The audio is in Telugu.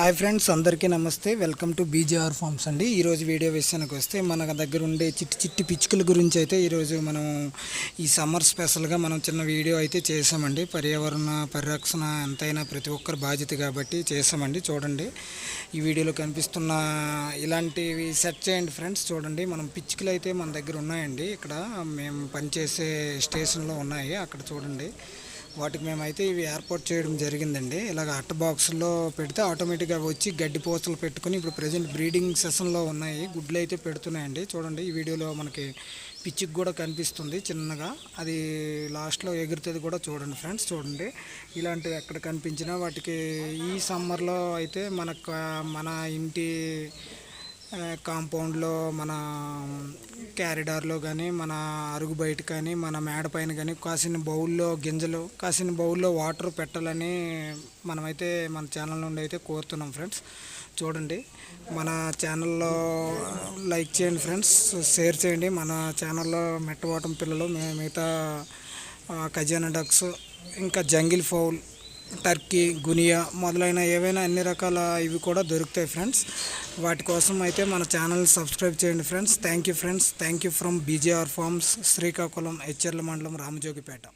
హాయ్ ఫ్రెండ్స్ అందరికీ నమస్తే. వెల్కమ్ టు బీజేఆర్ ఫార్మ్స్ అండి. ఈరోజు వీడియో విషయానికి వస్తే మన దగ్గర ఉండే చిట్టి చిట్టి పిచ్చుకల గురించి అయితే ఈరోజు మనం ఈ సమ్మర్ స్పెషల్గా మనం చిన్న వీడియో అయితే చేసామండి. పర్యావరణ పరిరక్షణ ఎంతైనా ప్రతి ఒక్కరి బాధ్యత కాబట్టి చేసామండి. చూడండి ఈ వీడియోలో కనిపిస్తున్న ఇలాంటివి సెట్ చేయండి ఫ్రెండ్స్. చూడండి మనం పిచ్చుకలు అయితే మన దగ్గర ఉన్నాయండి. ఇక్కడ మేము పనిచేసే స్టేషన్లో ఉన్నాయి. అక్కడ చూడండి. వాటికి మేమైతే ఇవి ఏర్పాటు చేయడం జరిగిందండి. ఇలాగ అట్ట బాక్సుల్లో పెడితే ఆటోమేటిక్గా వచ్చి గడ్డి పోసలు పెట్టుకుని ఇప్పుడు ప్రజెంట్ బ్రీడింగ్ సెషన్లో ఉన్నాయి. గుడ్లు అయితే పెడుతున్నాయండి. చూడండి ఈ వీడియోలో మనకి పిచ్చికి కూడా కనిపిస్తుంది చిన్నగా. అది లాస్ట్లో ఎగురుతుంది కూడా చూడండి ఫ్రెండ్స్ చూడండి. ఇలాంటివి ఎక్కడ కనిపించినా వాటికి ఈ సమ్మర్లో అయితే మనకు మన ఇంటి కాంపౌండ్లో మన క్యారిడార్లో కానీ మన అరుగు బయట కానీ మన మేడ పైన కానీ కాసిన బౌల్లో గింజలు కాసిన బౌల్లో వాటర్ పెట్టాలని మనమైతే మన ఛానల్ నుండి అయితే కోరుతున్నాం ఫ్రెండ్స్. చూడండి మన ఛానల్లో లైక్ చేయండి ఫ్రెండ్స్ షేర్ చేయండి. మన ఛానల్లో మెట్టవాటం పిల్లలు మిగతా ఆ, ఖజానా డక్స్ ఇంకా జంగిల్ ఫౌల్ టర్కీ గునియా మొదలైన ఏవైనా అన్ని రకాల ఇవి కూడా దొరుకుతాయి ఫ్రెండ్స్. వాటి కోసం అయితే మన ఛానల్ సబ్స్క్రైబ్ చేయండి friends. Thank you friends. Thank you from BJR farms Srikakulam హెచ్ఎర్ల మండలం రామజోగిపేట.